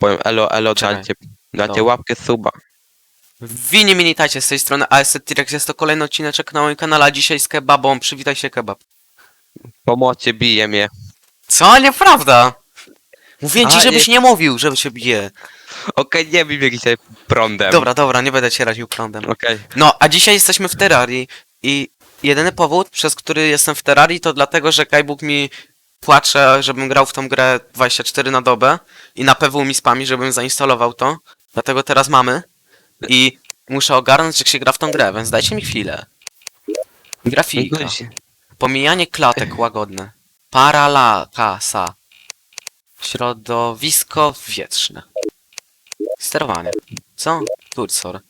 Powiem elo, elo, Czekaj. dajcie, dajcie No. łapkę suba. Wini minitajcie z tej strony AST T-Rex, jest to kolejny odcineczek na moim kanale, a dzisiaj z kebabą, przywitaj się kebab. Pomocy bije mnie. Co? Nieprawda! Mówiłem ci, A, żebyś nie- nie mówił, żeby się bije. Okej, nie wiem jak dzisiaj prądem. Dobra, dobra, nie będę cię raził prądem. Okej. No, a dzisiaj jesteśmy w Terrarii i jedyny powód, przez który jestem w Terrarii, to dlatego, że Kajbuk mi płacze, żebym grał w tą grę 24 na dobę i na PW mi spami, żebym zainstalował to. Dlatego teraz mamy i muszę ogarnąć, jak się gra w tą grę, więc dajcie mi chwilę. Grafika. Pomijanie klatek łagodne. Paralakasa. Środowisko wietrzne. Sterowanie. Co? Kursor.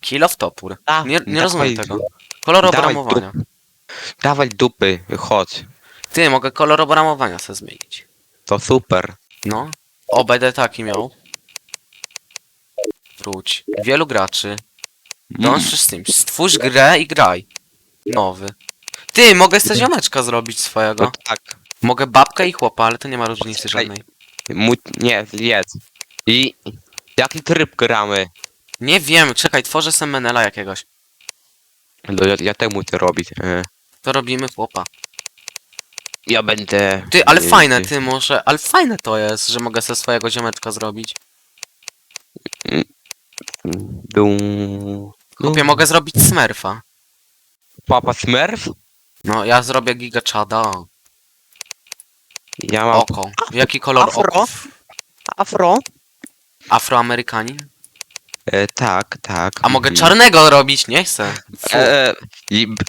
Kill of topór. A, Nie, nie dawaj rozumiem tego. Kolor dawaj obramowania. Dawaj dupy, chodź. Ty, mogę kolor obramowania sobie zmienić. To super. No. O, będę taki miał. Wróć. Wielu graczy. Dąż z tym. Stwórz grę i graj. Nowy. Ty, mogę sobie ziomeczka zrobić swojego. No tak. Mogę babkę i chłopa, ale to nie ma różnicy Czekaj. żadnej. Mu... Nie, jedz. I... Jaki tryb gramy? Nie wiem, czekaj, tworzę sobie Menela jakiegoś. No, ja, ja temu to robić. E, To robimy chłopa. Ja będę... Ty, ale e, fajne, ty może, ale fajne to jest, że mogę sobie swojego ziomeczka zrobić. Był... Chłopie, mogę zrobić Smurfa. Papa Smurf? No, ja zrobię Giga Chada. Ja mam... Oko. Jaki kolor Afro? oko? Afro? Afroamerykanin? E, tak, tak. A mogę Mhm. czarnego robić, nie chcę. E, i... b-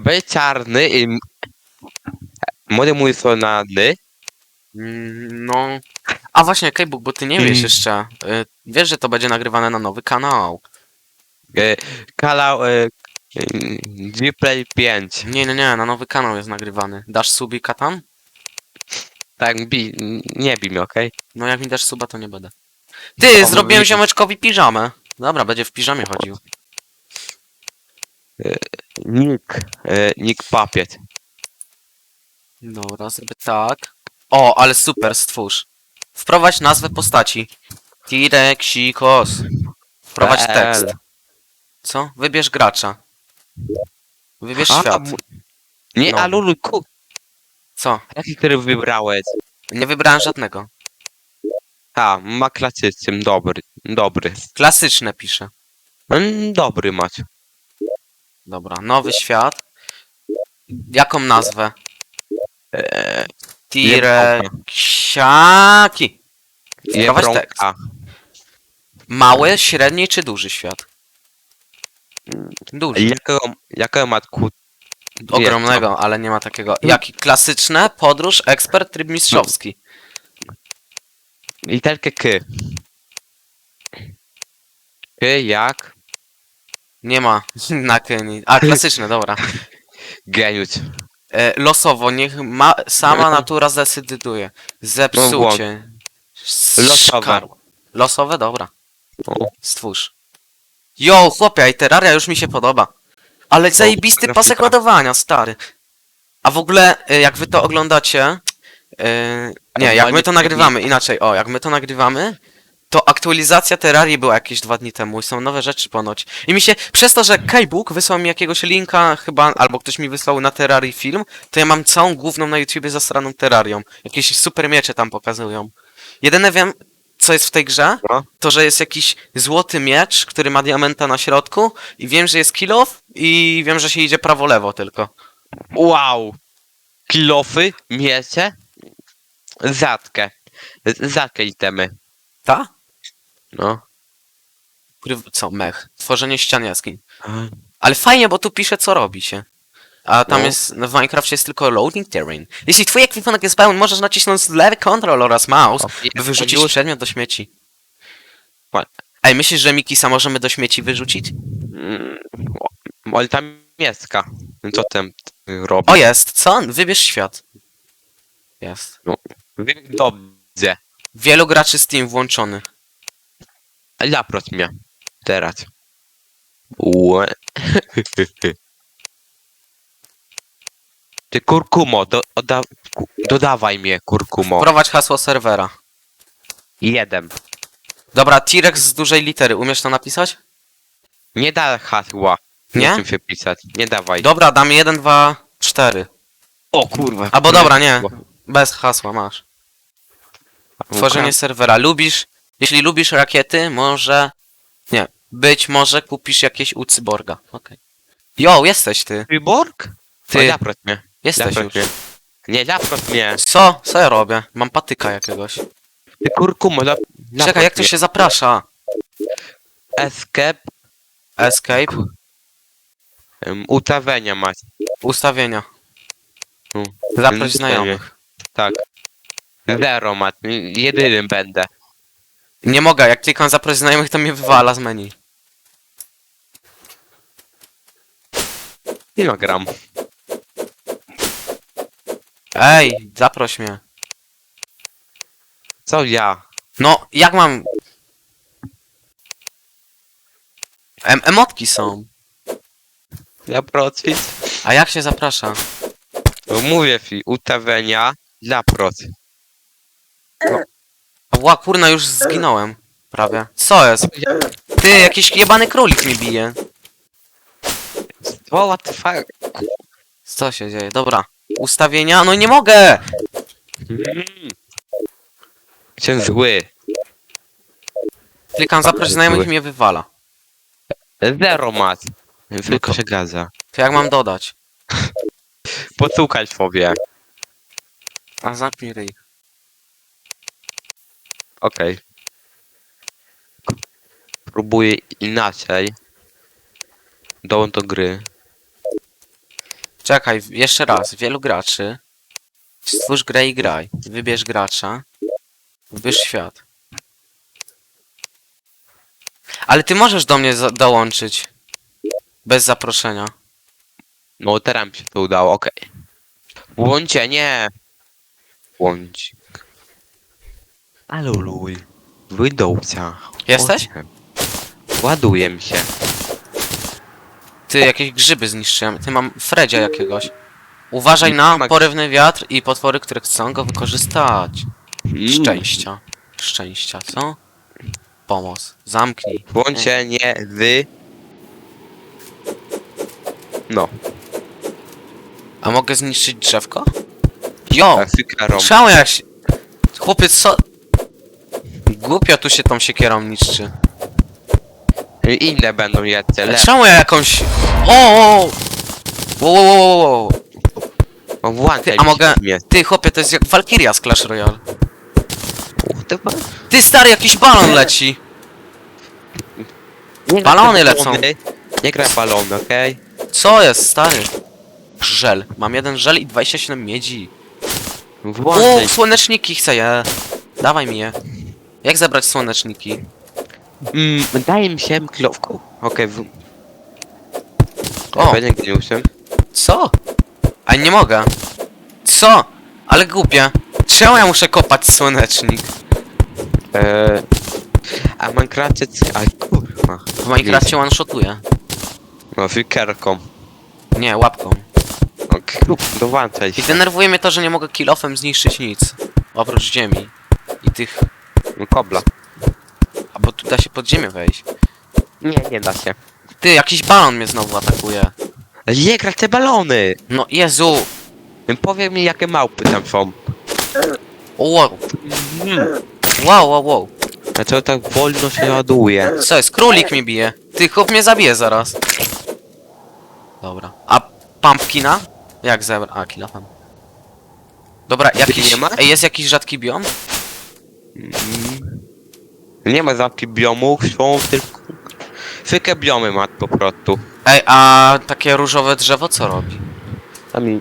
Będzie czarny i... Może mój sonadny. Mm, No. A właśnie, Kejbuk, bo ty nie wiesz Mm. jeszcze. Y, Wiesz, że to będzie nagrywane na nowy kanał. E, kanał... E, Gplay 5. Nie, nie, nie, na nowy kanał jest nagrywany. Dasz subika tam? Tak, bi... Nie bij mnie, okej? No jak mi dasz suba, to nie będę. Ty, O, zrobiłem ziomeczkowi piżamę. Dobra, będzie w piżamie chodził. Nick. E, Nick Papiet. Dobra, zrobię tak. O, ale super, stwórz. Wprowadź nazwę postaci. T-Rexikos. Wprowadź PL. tekst. Co? Wybierz gracza. Wybierz A, świat. mu- Nie, No. a Lulu, ku... Co? Jaki który wybrałeś? Nie wybrałem żadnego. A, ma klasycznym, dobry. Dobry. Klasyczne piszę. Mm, Dobry mać. Dobra, nowy świat. Jaką nazwę? Eee, tekst. Jebronka. Mały, średni czy duży świat? Duży. Jakiego, jakiego ma ku... Ogromnego, ale nie ma takiego. Jaki? Klasyczne, podróż, ekspert, tryb mistrzowski. Literkę K. K jak? Nie ma na kyni. A, klasyczne, dobra. Geniusz. E, losowo, niech ma, sama natura zdecyduje. Zepsucie. Losowe. Szkarł. Losowe, dobra. O. Stwórz. Yo, chłopie, i Terraria już mi się podoba. Ale zajebisty grafika. pasek ładowania, stary. A w ogóle, e, jak wy to oglądacie... e, nie, jak my to nagrywamy, inaczej, o, jak my to nagrywamy, to aktualizacja Terrarii była jakieś dwa dni temu i są nowe rzeczy ponoć. I mi się, przez to, że Kajbuk wysłał mi jakiegoś linka chyba, albo ktoś mi wysłał na Terrarii film, to ja mam całą główną na YouTubie zasraną Terrarią. Jakieś super miecze tam pokazują. Jedyne wiem, co jest w tej grze, No. to, że jest jakiś złoty miecz, który ma diamenta na środku i wiem, że jest kill off i wiem, że się idzie prawo-lewo tylko. Wow. Kilofy, miecie, zatkę. Z- Zatkę itemy. Ta? No. Co, mech. Tworzenie ścian jaskiń. Ale fajnie, bo tu pisze, co robi się. A tam No. jest, no w Minecrafcie jest tylko loading terrain. Jeśli twój ekwipunek jest pełen, możesz nacisnąć lewy kontrol oraz mouse, by wyrzucić już. przedmiot do śmieci. Ła- Ej, myślisz, że Mikisa możemy do śmieci wyrzucić? Mm, o, Ale tam mieszka. Co tam robi? O, jest, co? Wybierz świat. Jest. Dobrze. Wielu graczy Steam włączony. Zaproś mnie. Teraz. Ue. Ty kurkumo, do, odda, ku- dodawaj mnie kurkumo. Wprowadź hasło serwera. Jeden. Dobra, T-Rex z dużej litery, umiesz to napisać? Nie da hasła. Nie? Nie chcę się pisać. Nie dawaj. Dobra, dam 1, 2, 4. O kurwa. Albo dobra, nie. Bez hasła masz. Tworzenie serwera. Lubisz, jeśli lubisz rakiety, może... Nie, być może kupisz jakieś u cyborga. Okej. Jo, jesteś ty. Cyborg? Ty. Zaproś mnie. Jesteś Zaproś już. mnie. Nie, zaproś mnie. Co? Co ja robię? Mam patyka jakiegoś. Ty kurkumo, za... Czekaj, jak to się zaprasza? Escape, Escape, um, ustawienia masz. ustawienia. Zaproś Ustawienie. znajomych. Tak. Zero masz. Jedynym będę. Nie mogę, jak klikam zaproś znajomych, to mnie wywala z menu. Kilogram. Ej, zaproś mnie. Co ja? No, jak mam... Em emotki są. Zaprosić? A jak się zaprasza? No mówię ci, ustawienia, zaproś. Ła, kurna, już zginąłem. Prawie. Co jest? Ty, jakiś jebany królik mi bije. O, what the fuck? Co się dzieje? Dobra. Ustawienia? No nie mogę! Jestem zły. Klikam zaproś znajomych i mnie wywala. Zero masz. Tylko to- się gadza. To jak mam dodać? Posłuchaj sobie. A zamknij ryj. Okej. Próbuję inaczej. Dołącz do gry. Czekaj, jeszcze raz. Wielu graczy. Stwórz grę i graj. Wybierz gracza. Wybierz świat. Ale ty możesz do mnie za- dołączyć. Bez zaproszenia. No teraz mi się to udało, okej. Łączenie. Łącik. Aluluj. Wydowca. Jesteś? Ładuje mi się. Ty, jakieś grzyby zniszczyłem. Ty, mam Fredzia jakiegoś. Uważaj na porywny wiatr i potwory, które chcą go wykorzystać. Mm. Szczęścia. Szczęścia, co? Pomoc. Zamknij. Łączenie z... No, A mogę zniszczyć drzewko? Jo! Czemu się... Chłopiec, co... Głupio tu się tą siekierą niszczy. Inne będą jeszcze, lepsze. Czemu ja jakąś... O! o, o. Wo, wo, wo, wo, wo. O, włączaj Ty, mi a mogę... Ty, chłopie, to jest jak Valkyria z Clash Royale. What the fuck? Ty, stary, jakiś balon leci. Nie Balony gra lecą. Nie gra balony, okej? Co jest, stary? Żel. Mam jeden żel i 27 miedzi. Włączaj. O, słoneczniki chcę je. Dawaj mi je. Jak zebrać słoneczniki? Mm, daje mi się kilowką. Okej, w... O. Będzie geniuszem. Co? A nie mogę. Co? Ale głupie. Czemu ja muszę kopać słonecznik? Eee... A w Minecrafcie... c- Aj, kurwa. W Minecrafcie one-shotuję. No, fikerką. Nie, łapką. Okej, dołączaj I się. denerwuje mnie to, że nie mogę kilofem zniszczyć nic. Oprócz ziemi. I tych... No, kobla. A bo tu da się pod ziemię wejść. Nie, nie da się. Ty, jakiś balon mnie znowu atakuje. Nie gra te balony! No, Jezu! Powiedz mi, jakie małpy tam są. Wow. Mm. Wow, wow, wow. Dlaczego tak wolno się ładuje? Co jest? Królik mi bije. Ty, chłop mnie zabije zaraz. Dobra. A pumpkina? Jak zebra? A, kilofem. Dobra, jakiś... nie ma? Ej, jest jakiś rzadki biom? Mm. Nie ma zapki biomów, są tylko... Fykę biomy ma po prostu. Ej, a takie różowe drzewo co robi? Tam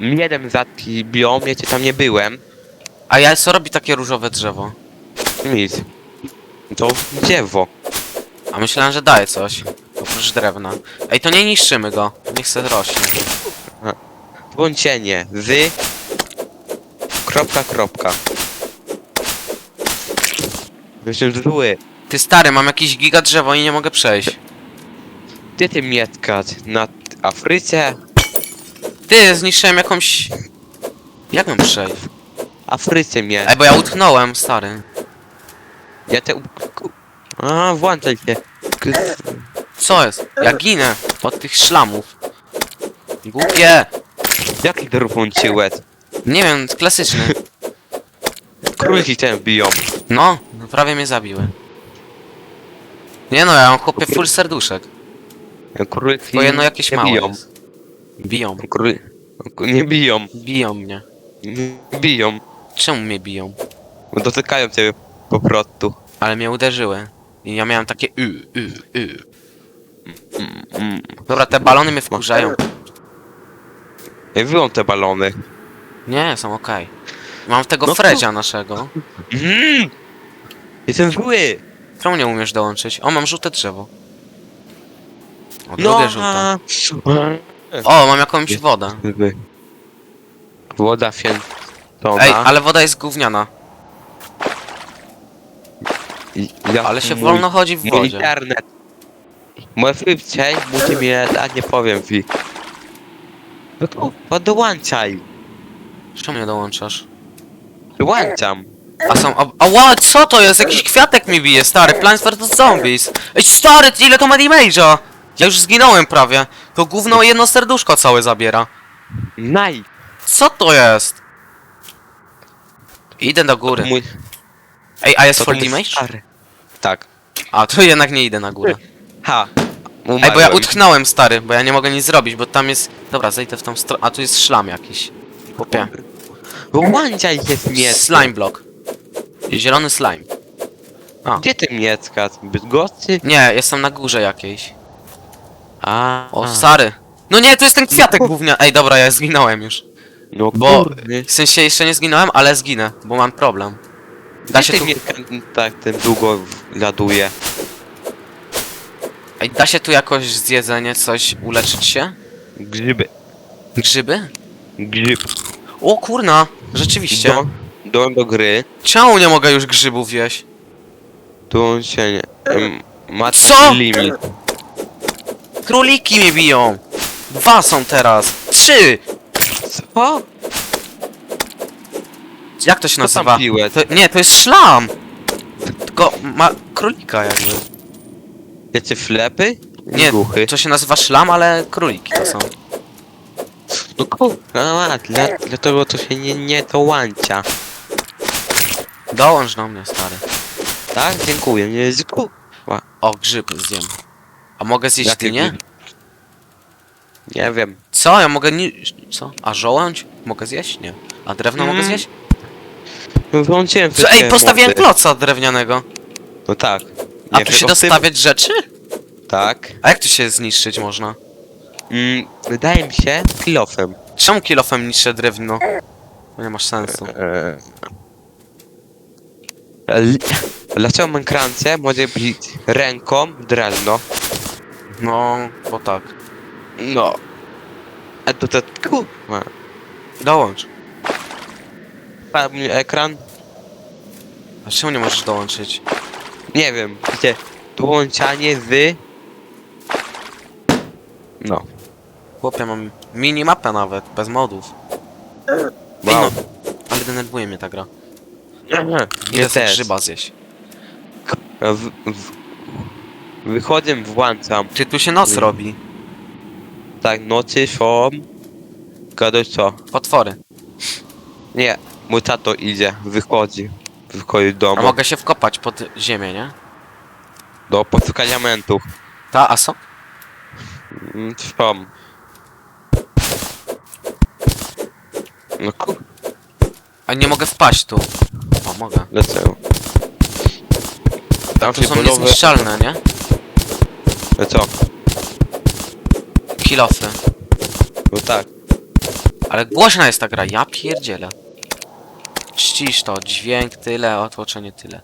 jeden zatki biom, ja cię tam nie byłem. A ja co robi takie różowe drzewo? Nic. To dziewo. A myślałem, że daje coś. Oprócz drewna. Ej, to nie niszczymy go. Niech se rośnie. Włączenie z... Kropka, kropka. Jestem zły. Ty stary, mam jakieś giga drzewo i nie mogę przejść. Gdzie ty mieszkasz? Na Afryce? Ty, zniszczyłem jakąś... Jak mam przejść? Afryce mnie. Ej, bo ja utknąłem, stary. Ja te... A, włączaj się. K- Co jest? Ja ginę od tych szlamów. Głupie! Jaki to włączyłeś? Nie wiem, klasyczny. Króliki ten biją. No, no prawie mnie zabiły. Nie no, ja mam chłopie full serduszek. Króliki Tylko jedno jakieś nie małe biją. jest. Biją. Króli... Nie biją. Biją mnie. Nie biją. Czemu mnie biją? Bo Dotykają ciebie po prostu. Ale mnie uderzyły. I ja miałem takie y, y, y. Mm. Dobra, te balony mnie wkurzają. Ej, wyłą te balony. Nie, są okej. Mam tego No Fredzia naszego. Mm. Jestem zły. Czemu nie umiesz dołączyć? O, mam żółte drzewo. O, No, drugie żółte. a- O, mam jakąś wodę. Woda świętona. Ej, ale woda jest gówniana. I- ja- Ale się mój- wolno chodzi w Mój wodzie. internet. Mój szybciej musi mnie a nie powiem ci. No to podłączaj. Czemu nie dołączasz? Dołączam. A są. A, a what? Co to jest? Jakiś kwiatek mi bije, stary. Plants vs Zombies. Ej, stary, ile to ma damage'a? Ja już zginąłem prawie. To gówno jedno serduszko całe zabiera. Naj. Co to jest? Idę do góry. Mój, Ej, a jest to full mój damage? stary. Tak. A, to jednak nie idę na górę. Ha. Ej, bo ja Umarłem. utknąłem, stary, bo ja nie mogę nic zrobić, bo tam jest... Dobra, zejdę w tą stronę... A tu jest szlam jakiś. Popie. Dołączaj się mnie. Slime block. Zielony slime. A. Gdzie ty miecka? Bydgoszczy? Nie, jestem na górze jakiejś. A. O, stary. No nie, to jest ten kwiatek głównie. Ej, dobra, ja zginąłem już. No Bo- kurde. W sensie jeszcze nie zginąłem, ale zginę, bo mam problem. Da się tu... miecka tak ten długo laduje? Ej, da się tu jakoś z jedzenie coś uleczyć się? Grzyby. Grzyby? Grzyb. O kurna, rzeczywiście. Do, do, do gry. Czemu nie mogę już grzybów jeść? Dołączenie. Em, Ma Co? limit. Króliki mnie biją! Dwa są teraz! Trzy! Co? Jak to się Co tam nazywa? piłeś? To, nie, to jest szlam! Tylko ma królika jakby. Jacie flepy? Nie, Duchy. to się nazywa szlam, ale króliki to są. No kurwa, a, dla, dlatego to się nie, nie dołącza. Dołącz do mnie, stary. Tak? Dziękuję. Nie jest kurwa. O, grzyb zjem. A mogę zjeść Jakie dynię? grzyby? Nie wiem. Co? Ja mogę nie... Co? A żołądź? Mogę zjeść? Nie. A drewno mogę Mm, zjeść? No Włączyłem Co? Ej, wszystkie postawiłem mody. kloca drewnianego. No tak. A Nie, tu się tylko w tym- dostawiać rzeczy? Tak. A jak tu się zniszczyć można? Mm, wydaje mi się kilofem. Czemu kilofem niszczę drewno? To nie masz sensu. Eee. L- Dlaczego Minecrafcie może być ręką drewno? No, bo tak. No. A to to kurwa. Dołącz. Padł ekran? A czemu nie możesz dołączyć? Nie wiem. Wiecie, dołączanie z... No. Chłopie, mam minimapę nawet, bez modów. Ej, no, Wow. ale denerwuje mnie ta gra. Idę sobie też. grzyba zjeść. W, w, wychodzę, włączam. Ty, tu się noc Mm. robi. Tak, nocy są... Gadać co? Potwory. Nie, mój tato idzie, wychodzi. Wychodzi do A domu. mogę się wkopać pod ziemię, nie? Do poszukania diamentów. Ta, a co? Mm, Są. No kur... A nie mogę wpaść tu. Mogę. Dlaczego? Tam Tu się są niezniszczalne, nie? No co? Kilofy. No tak. Ale głośna jest ta gra, ja pierdzielę. Ścisz to, dźwięk tyle, otłoczenie tyle.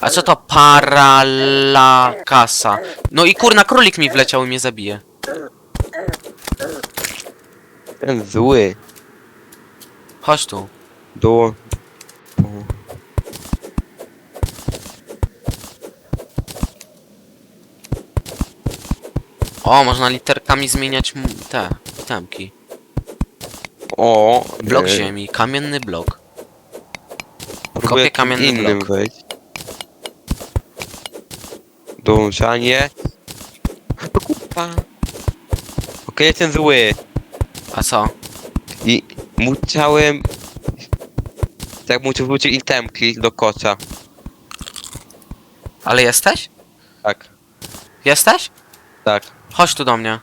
A co to paralakasa? No i kurna, królik mi wleciał i mnie zabije. Ten zły. Chodź tu. Do... O, można literkami zmieniać te temki. O... Blok e, ziemi, kamienny blok. Próbuję Kopię kamienny innym blok. wejść. Dołączanie. No kurwa. Okej, jestem zły. A co? I musiałem... Tak muszę wrócić itemki do kocza. Ale jesteś? Tak, Jesteś? tak. Chodź tu do mnie.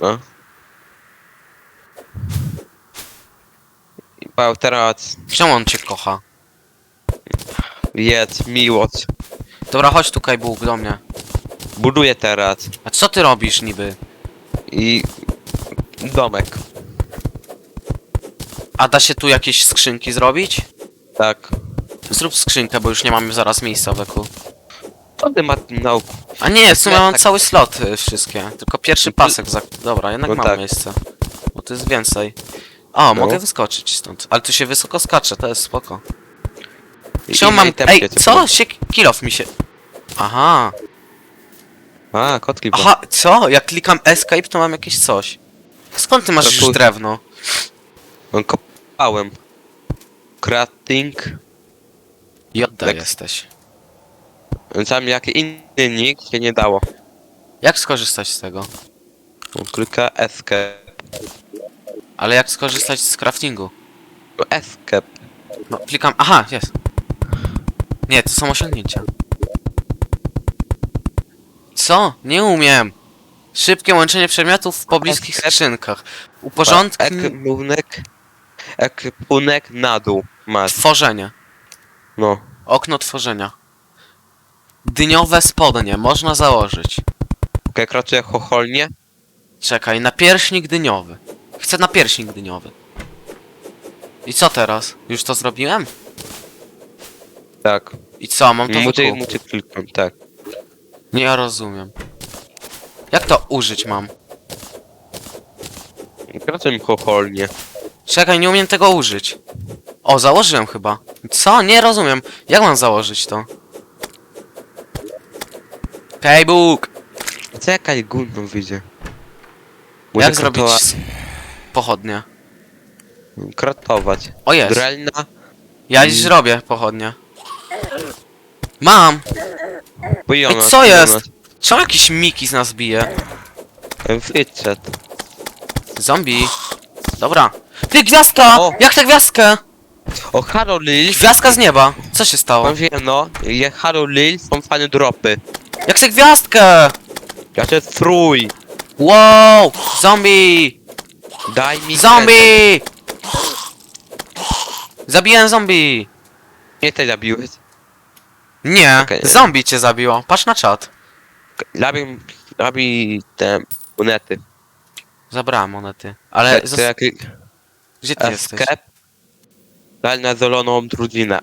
No. I Paweł, teraz Czemu on cię kocha? jedz, miłość. Dobra, chodź tu, Kajbuk, do mnie. Buduję teraz. A co ty robisz niby? I... Domek. A da się tu jakieś skrzynki zrobić? Tak. Zrób skrzynkę, bo już nie mamy zaraz miejsca weku. To ty ma nauku. A nie, w sumie Ja mam tak- cały slot y, wszystkie. Tylko pierwszy pasek za... Dobra, jednak No mam tak. miejsce. Bo to jest więcej. O, No. mogę wyskoczyć stąd. Ale tu się wysoko skacze, to jest spoko. I Czemu mam... itemki Ej, co? Się... Kilof mi się... Aha. A, kotki. bo- Aha, co? Jak klikam escape, to mam jakieś coś. Skąd ty masz już tu- drewno? No, kopałem. Crafting. Jodda Tak. jesteś. Tam jak inny nick się nie dało. Jak skorzystać z tego? Klika escape. Ale jak skorzystać z craftingu? No escape. No, klikam... Aha, jest. Nie, to są osiągnięcia. Co? Nie umiem. Szybkie łączenie przedmiotów w pobliskich skrzynkach. Uporządknij... Ekwipunek. Ekwipunek na dół masz. Tworzenie. No. Okno tworzenia. Dyniowe spodnie, można założyć. Okej, kroczę chocholnie. Czekaj, napierśnik dyniowy. Chcę napierśnik dyniowy. I co teraz? Już to zrobiłem? Tak. I co, mam to muszę kliknąć, tak. Nie rozumiem. Jak to użyć mam? Kroczę chocholnie. Czekaj, nie umiem tego użyć. O, założyłem chyba. Co? Nie rozumiem. Jak mam założyć to? Kejbuk! Czekaj, gówno wyjdzie. Jak zrobić s- pochodnie? Krotować. O jest. Drelna. Ja już zrobię pochodnie. Mam! Bujona. Ej, co jest? Czemu jakiś Miki z nas bije? Wyszedł. Zombie. Dobra. Ty, gwiazdka! O! Jak tę gwiazdkę? O, Halo Lil. Gwiazdka z nieba. Co się stało? Pan wie, no. Je Halo Lil są fajne dropy. Jak tę gwiazdkę? Ja cię strój. Wow! Zombie! Daj mi. Zombie! Zabiłem zombie! Nie ty zabiłeś. Nie, Okej. zombie cię zabiło. Patrz na czat. Robi, robi te monety. Zabrałem monety. Ale Te- te jak gdzie ty jesteś? escape. Daj na zieloną drudzinę.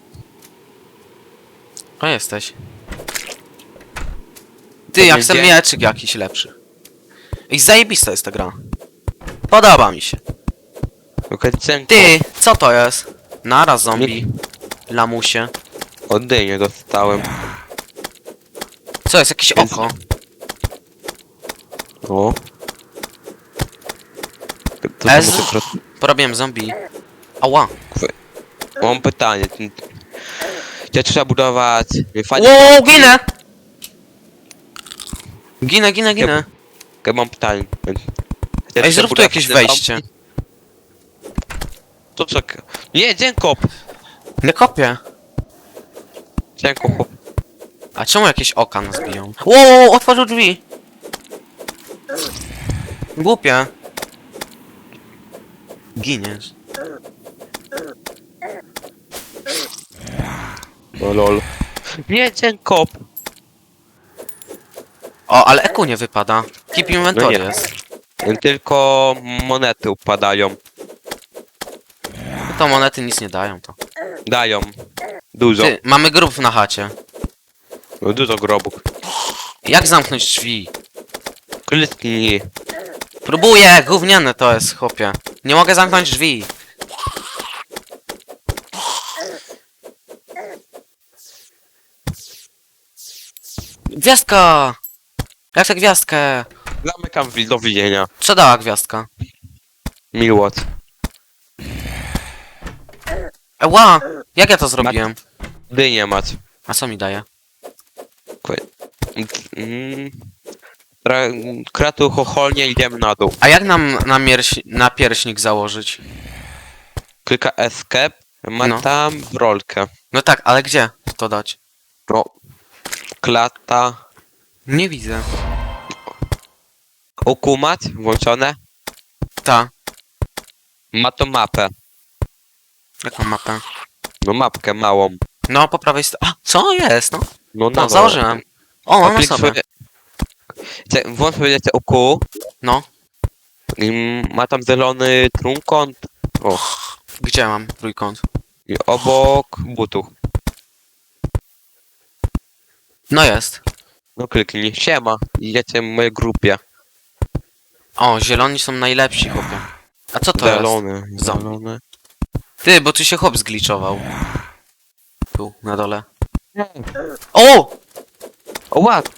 O, jesteś. Ty, ja chcę będzie? mieczyk jakiś lepszy. I zajebista jest ta gra. Podoba mi się. Ty, co to jest? Naraz zombie. Lamusie. Od dynie dostałem. Co jest? Jakieś Jest- oko. O. To, to pro- Porobiłem zombie. Ała. Mam pytanie. Gdzie trzeba budować? Fajnie. Wow, ginę! Ginę, ginę, ginę. Ja mam pytanie. Gdzie Ej, zrób tu jakieś wejście. To czekaj. Nie, dziękop! Nie kopię. Dziękop. A czemu jakieś oka nas biją? Wow, otworzył drzwi. Głupie. Giniesz. No lol. Nie, dziękop! O, ale eku nie wypada. Keep inventory No nie. jest. Tylko monety upadają. To monety nic nie dają to. Dają. Dużo. Ty, mamy grób na chacie. No, dużo grobów. Jak zamknąć drzwi? Kliknij. Próbuję, gówniane to jest, chłopie. Nie mogę zamknąć drzwi. Gwiazdka! Jak tę gwiazdkę? Zamykam wi- do widzenia. Co dała gwiazdka? Miłość. Ła! Jak ja to zrobiłem? Dynię masz. A co mi daje? Mm. Kratu chocholnie idziemy na dół. A jak nam na, mierś, na pierśnik założyć? Klika escape, ma No. tam rolkę. No tak, ale gdzie to dać? No. Klata. Nie widzę. Ukumat włączone. Ta. Ma to mapę. Jaką mapę? No mapkę małą. No, po prawej stronie. A, co jest, no? No, No, założyłem. O, mam na Klik sobie. sobie. Cze- Włącz sobie te oku. No. I ma tam zielony trójkąt. O. Gdzie mam trójkąt? I obok butów. No jest. No kliknij. Siema. Idziecie w mojej grupie. O, zieloni są najlepsi, chłopie. A co to jest? Zielony. Zombie. Zielony. Ty, bo tu się chłop zgliczował. Tu, na dole. O! O ład!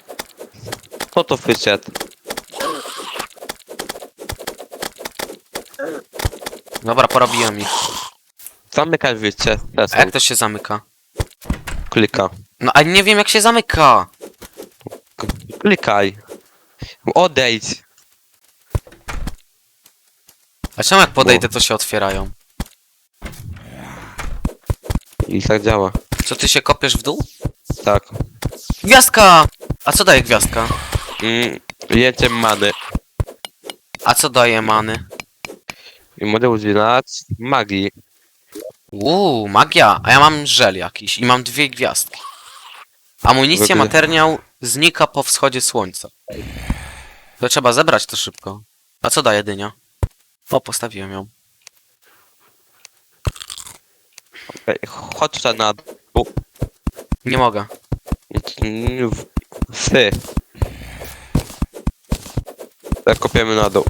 Kto to wyszedł? Dobra, porobiłem ich. Zamykaj wyjście. A jak to się zamyka? Klika. No, a nie wiem jak się zamyka. K- Klikaj. Odejdź. A czemu jak podejdę, to się otwierają? I tak działa. Co, ty się kopiesz w dół? Tak. Gwiazdka! A co daje gwiazdka? Mm, Jedzie many. A co daje many? I mogę udzielać magii. Uuu, magia. A ja mam żel jakiś i mam dwie gwiazdki. Amunicja, materiał znika po wschodzie słońca. To trzeba zebrać to szybko. A co daje dynia? O, postawiłem ją. Ej, Chodź ta na dół. Nie mogę. Mm, w- Sy. Tak kopiemy na dół.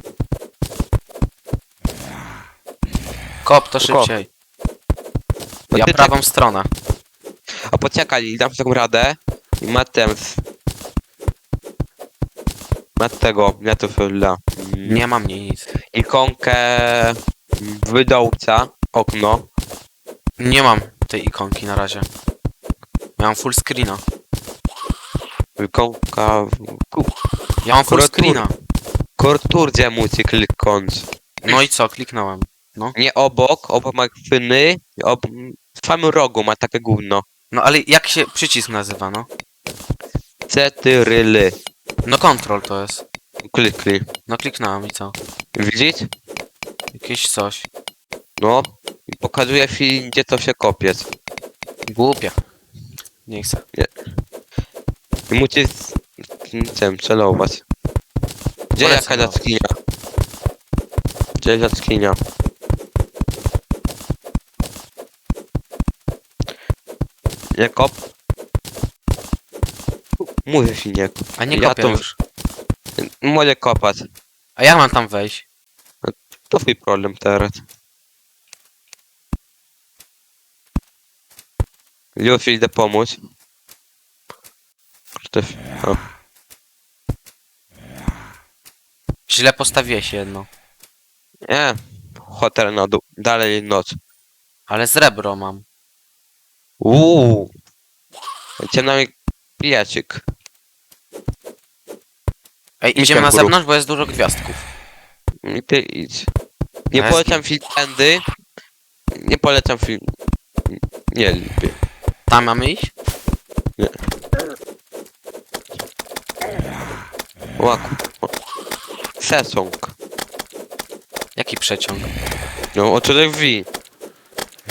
Kop to szybciej. No Ja ty prawą stronę. A poczekaj, dam taką radę. I ma ten... s- Ma tego, ja to wyla. Nie mam nic. Ikonkę wydałca, okno. Nie mam tej ikonki na razie. Miałem full screena. Ikonka... ku- Ja mam full Akurat tu. screena. Kortur, gdzie musi kliknąć. No i co, kliknąłem. Nie obok, obok ma chwyny, ob... w samym rogu ma takie gówno. No ale jak się przycisk nazywa, no? Cetyryly. No control to jest. Kliknij. No kliknąłem i co? Widzisz? Jakieś coś. No. I pokazuje film, gdzie to się kopie. Głupie. Nie chcę. I musisz... Tym celować. Gdzie Wolę jaka jaskinia? Gdzie jaskinia? Nie kop. Mówię ci nie. A nie Ja kopię to- już. Mogę kopać. A jak mam tam wejść? To twój problem teraz. Już idę pomóc. Ktoś... O. Źle postawiłeś jedno. Nie. Hotel na dół. Dalej noc. Ale srebro mam. Uuu. Cię na mnie pijacik. Ej, idziemy na kanguru. zewnątrz, bo jest dużo gwiazdków. I ty idź. Nie polecam film tędy. Nie polecam film... Nie lubię. Tam mamy iść? Łaku. Sesong. Jaki przeciąg? No, o człowiek wi.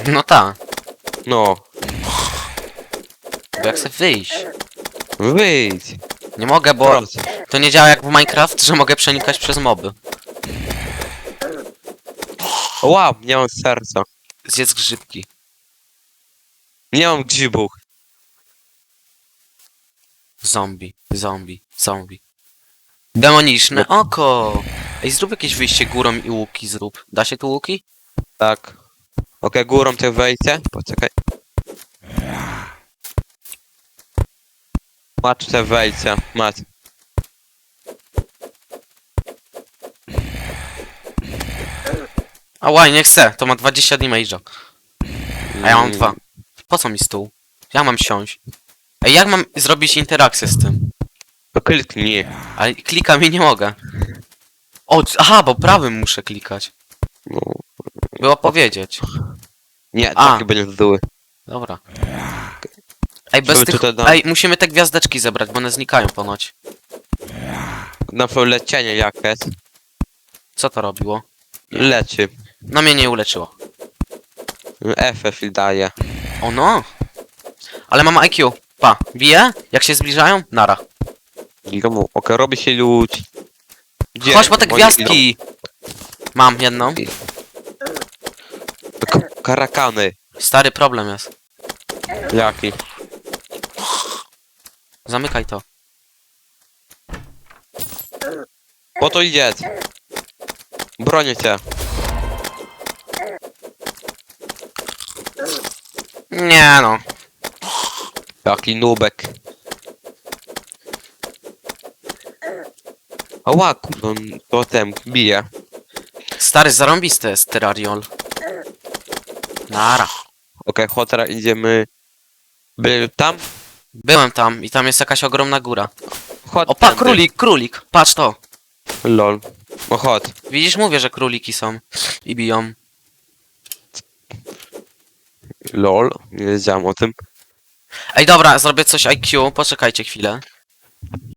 No ta. No. Bo jak chcę wyjść. Wyjdź. Nie mogę, bo Proszę. to nie działa jak w Minecraft, że mogę przenikać przez moby. Wow, nie mam serca. Zjedz grzybki. Nie mam grzybów. Zombie, zombie, zombie. Demoniczne oko! Ej, zrób jakieś wyjście górą i łuki zrób. Da się tu łuki? Tak. Okej, górą te wejście. Poczekaj. Masz te wejście. Masz. A łaj, nie chcę, to ma 20 damage'a. A ja mam dwa. Po co mi stół? Ja mam siąść. Ej, jak mam zrobić interakcję z tym? To kliknij. Ale klika mi nie mogę. O, c- aha, bo prawym muszę klikać. No. Było powiedzieć. Nie, A. taki będzie zły. Dobra. Ej, bez Żeby tych... tutaj dam- Ej, musimy te gwiazdeczki zebrać, bo one znikają ponoć. Na przykład lecienie jakieś. Co to robiło? Leci. No mnie nie uleczyło. FF daje. O no! Ale mam IQ. Pa, bije? Jak się zbliżają? Nara. Domu. Okej, robi się ludź. Gdzie? Chodź po te gwiazdki! Mam jedną. K- Karakany. Stary problem jest. Jaki? Zamykaj to. Po to idzie. Bronię cię. Nie no. Jaki nubek. Ała, kurwa, on to tem bije. Stary, zarąbisty jest Terrariol. Nara. Okej, okay, teraz idziemy... By tam? Byłem tam i tam jest jakaś ogromna góra. Chodź O, pa, tędy. królik, królik. Patrz to. Lol. No chodź. Widzisz, mówię, że króliki są. I biją. Lol. Nie wiedziałem o tym. Ej, dobra, zrobię coś IQ. Poczekajcie chwilę.